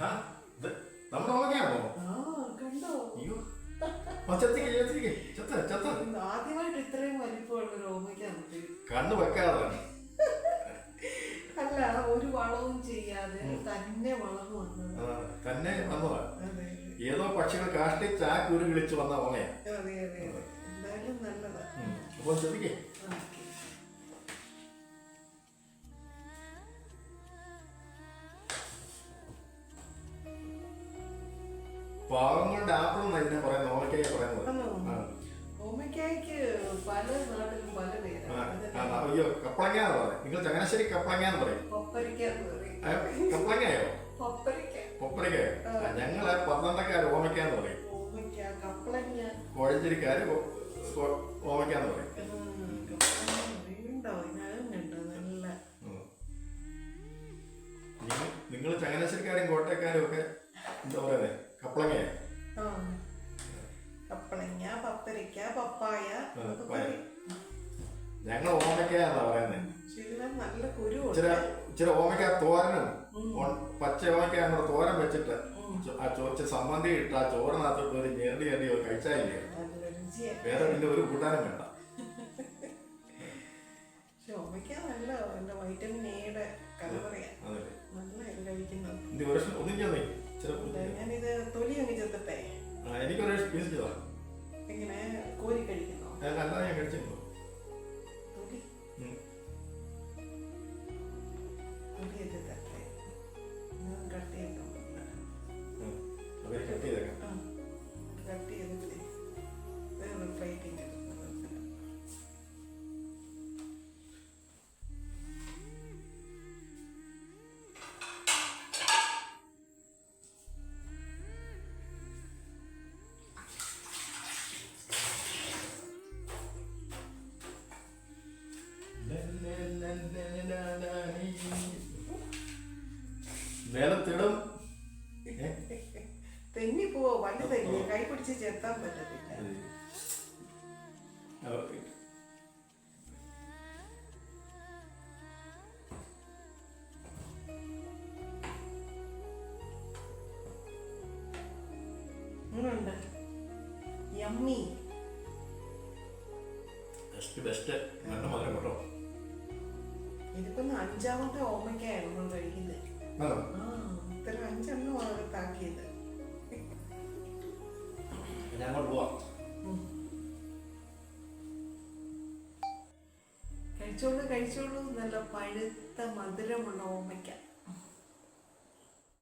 നമ്മുടെ കണ്ടോ? അയ്യോ. ആദ്യമായിട്ട് ഇത്രയും വലിപ്പമുള്ള ഒരു ഓമയ്ക്ക നമുക്ക് വെക്കാതെ. അല്ല ഒരു വളവും ചെയ്യാതെ തന്നെ വളർന്നു വന്നത്. തന്നെ വന്നതാ ഏതോ പക്ഷികൾ കാഷ്ടിച്ച് ആ കുരു വിളിച്ച് വന്ന ഓമയാ അതെ അതെ അതെ. എന്തായാലും നല്ലതാ. അപ്പോൾ ചെത്തിക്ക്. പാവങ്ങളുടെ ആപ്പിൾ എന്നാ ഇതിനെ പറയുന്നത്. ഓമയ്ക്കായി പറയുന്നത്. ആണോ? ആ. ഓമയ്ക്കായ്ക്ക് പല നാട്ടിലും പല ആ, പേരാണ് ആ, അയ്യോ കപ്പളങ്ങ എന്ന് പറയും. നിങ്ങൾ ചങ്ങനാശ്ശേരി കപ്പളങ്ങ എന്ന് പറയും. കപ്പളങ്ങയോ പപ്പരിക്ക. കൊപ്പളിക്കയോ ആ, ഞങ്ങൾ പന്ത്രണ്ടക്കാര് ഓമയ്ക്ക എന്ന് പറയും. കോഴഞ്ചേരിക്കാര് ഓമയ്ക്ക എന്ന് പറയും നിങ്ങൾ ചങ്ങനാശ്ശേരിക്കാരും കോട്ടയക്കാരും ഒക്കെ എന്താ പറയുന്നത് കപ്പളങ്ങ പപ്പരിക്ക പപ്പായ. ഞങ്ങൾ ഓമയ്ക്കാന്നാ പറയുന്നത് നല്ല ഇച്ചിരി ഓമയ്ക്ക തോരനും. പച്ച ഓമയ്ക്ക നമ്മുടെ തോരൻ വെച്ചിട്ട് ആ ചോച്ച സമ്മന്തി ഇട്ട് ആ ചോറിനകത്തോട്ട് ഒരു ഞെരടി ഞെരടി കഴിച്ചായില്ലേ വേറെ പിന്നെ ഒരു കൂട്ടാനും വേണ്ട. പക്ഷെ ഓമയ്ക്ക നല്ല നല്ല വൈറ്റമിൻ എയുടെ കലവറയാ. അതെ. നല്ല കഴിക്കുന്നത് ഇങ്ങനെ കോരി കഴിക്കുന്നു. ഞാൻ കഴിച്ചിരുന്നു നിലത്തിടും? തെന്നി പോവോ? വലുതല്ലേ കൈ പിടിച്ച് ചെത്താൻ പറ്റത്തില്ല. യമ്മി. Best best. നല്ല മധുരം കേട്ടോ. ഇതിപ്പോ അഞ്ചാമത്തെ ഓമയ്ക്കാണ് നമ്മൾ കഴിക്കുന്നത് ഞാൻ അങ്ങോട്ട് കഴിച്ചോളൂ നല്ല പഴുത്ത മധുരമുള്ള ഓമയ്ക്ക.